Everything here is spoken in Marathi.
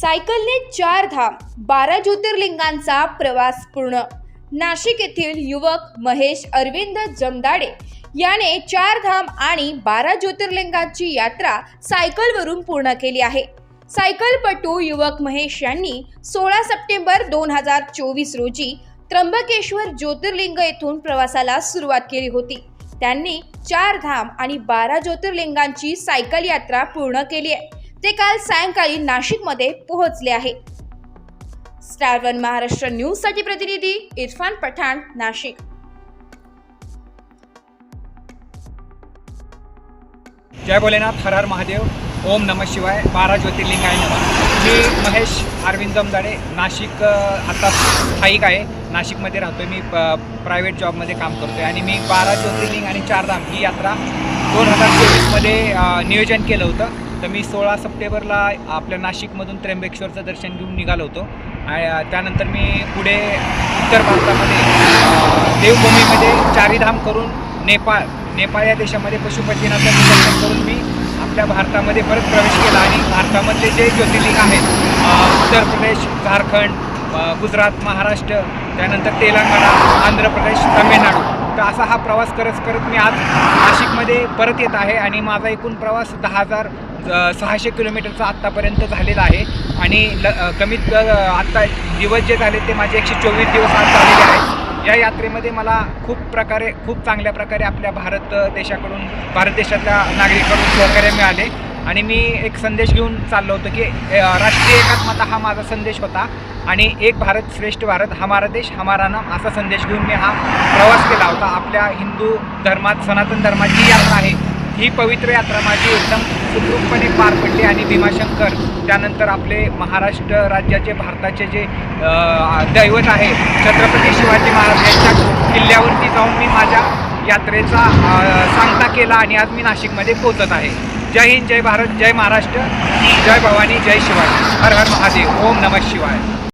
सायकलने चार धाम बारा ज्योतिर्लिंगांचा प्रवास पूर्ण. नाशिक येथील युवक महेश अरविंद जमदाडे याने चार धाम आणि बारा ज्योतिर्लिंगांची यात्रा सायकलवरून पूर्ण केली आहे. सायकलपटू युवक महेश यांनी सोळा सप्टेंबर दोन हजार चोवीस रोजी त्र्यंबकेश्वर ज्योतिर्लिंग येथून प्रवासाला सुरुवात केली होती. त्यांनी चार धाम आणि बारा ज्योतिर्लिंगांची सायकल यात्रा पूर्ण केली आहे. ते काल सायंकाळी नाशिकमध्ये पोहोचले आहे. स्टार वन महाराष्ट्र न्यूजसाठी प्रतिनिधी इरफान पठाण नाशिक. जय भोलेनाथ हर हर महादेव. ओम नमः शिवाय. बारा ज्योतिर्लिंग आहे नमः. मी महेश अरविंद जमदाडे नाशिक आता स्थायिक आहे. नाशिकमध्ये राहतो मी. प प्रायव्हेट जॉबमध्ये काम करतो आहे आणि मी बारा ज्योतिर्लिंग आणि चारधाम ही यात्रा दोन हजार चोवीसमध्ये नियोजन केलं होतं. तर मी सोळा सप्टेंबरला आपल्या नाशिकमधून त्र्यंबकेश्वरचं दर्शन घेऊन निघालो होतो. आणि त्यानंतर मी पुढे उत्तर भारतामध्ये देवभूमीमध्ये चारीधाम करून नेपाळ नेपाळ या देशामध्ये पशुपतीनाथाचं दर्शन करून मी आपल्या भारतामध्ये परत प्रवेश केला. आणि भारतामधले जे ज्योतिर्लिंग आहेत उत्तर प्रदेश झारखंड गुजरात महाराष्ट्र त्यानंतर तेलंगणा आंध्र प्रदेश तामिळनाडू तर असा हा प्रवास करत करत मी आज नाशिकमध्ये परत येत आहे. आणि माझा एकूण प्रवास दहा हजार सहाशे किलोमीटरचा आत्तापर्यंत झालेला आहे. आणि ल कमीत आत्ता दिवस जे झाले ते माझे एकशे चोवीस दिवस आज झालेले आहेत. या यात्रेमध्ये मला खूप प्रकारे खूप चांगल्या प्रकारे आपल्या भारत देशाकडून भारत देशातल्या नागरिकांकडून सहकार्य मिळाले. आणि मी एक संदेश घेऊन चाललो होतो की राष्ट्रीय एकात्मता हा माझा संदेश होता. आणि एक भारत श्रेष्ठ भारत हमारा देश हमारा नाम असा संदेश घेऊन मी हा प्रवास केला होता. आपल्या हिंदू धर्मात सनातन धर्माची यात्रा आहे ही पवित्र यात्रा माझी एकदम सुखरूपपणे पार पडली आणि भीमाशंकर त्यानंतर आपले महाराष्ट्र राज्याचे भारताचे जे दैवत आहे छत्रपती शिवाजी महाराज यांच्या किल्ल्यावरती जाऊन मी माझ्या यात्रेचा सांगता केला आणि आज मी नाशिकमध्ये पोचत आहे. जय हिंद जय भारत जय महाराष्ट्र जय भवानी जय शिवाजी. हर हर महादेव. ओम नमः शिवाय.